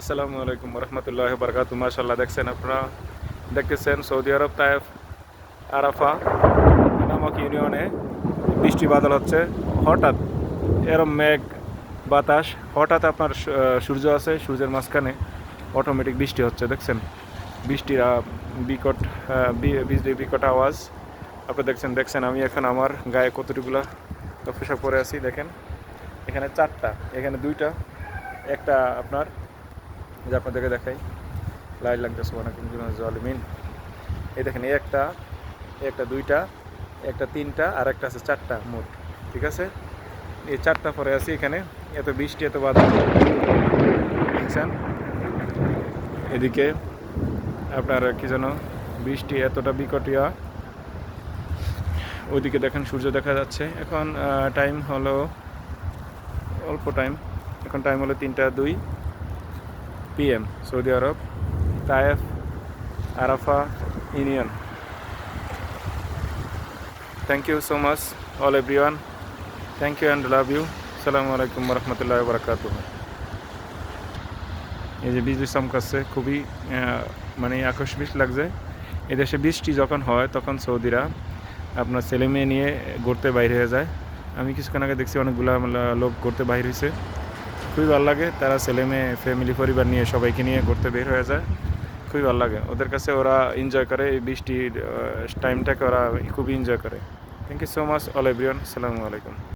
আসসালামু আলাইকুম রহমতুল্লাহ বরকাত মাশাল্লাহ দেখছেন আপনারা? দেখতেছেন সৌদি আরব তায়েফ আরাফা নামক ইউনিয়নে বৃষ্টি বাদল হচ্ছে। হঠাৎ এরম মেঘ বাতাস হঠাৎ আপনার সূর্য আছে সূর্যের মাঝখানে অটোমেটিক বৃষ্টি হচ্ছে দেখছেন? বৃষ্টির বিকট আহ, বি- বিজলির বিকট আওয়াজ। আপনি দেখছেন দেখছেন আমি এখন আমার গায়ে কতটুকুলা পোশাক পরে আছি দেখেন। এখানে চারটা এখানে দুইটা একটা আপনার যে আপনাদেরকে দেখাই। লাইট লাগতেছে জলিমিন এই দেখেন, এই একটা একটা দুইটা একটা তিনটা, আর একটা আছে চারটা মোট, ঠিক আছে? এই চারটা পরে আছি এখানে। এত বৃষ্টি, এত দেখছেন? এদিকে আপনার কি যেন বৃষ্টি এতটা বিকটিয়া। ওইদিকে দেখেন সূর্য দেখা যাচ্ছে। এখন টাইম হলো, অল্প টাইম এখন টাইম হলো তিনটা দুই। PM Saudi Arab Taif Arafa union thank you so much all everyone thank you and love you সালামু আলাইকুম রহমতুল্লাহ বরকাত এই যে বিজলি চমকাচ্ছে খুবই মানে আকস্মিক লাগছে। এদেশে বৃষ্টি যখন হয়, তখন সৌদিরা আপনার ছেলে মেয়ে নিয়ে ঘুরতে বাইরে হয়ে যায়। আমি কিছুক্ষণ আগে দেখছি অনেকগুলো লোক ঘুরতে বাইরে হয়েছে খুবই ভালো লাগে। তারা ছেলে মেয়ে ফ্যামিলি পরিবার নিয়ে সবাইকে নিয়ে ঘুরতে বের হয়ে যায়। খুবই ভালো লাগে। ওদের কাছে ওরা এনজয় করে। এই বৃষ্টির টাইমটাকে ওরা খুবই এনজয় করে। Thank you so much all everyone আসসালামু আলাইকুম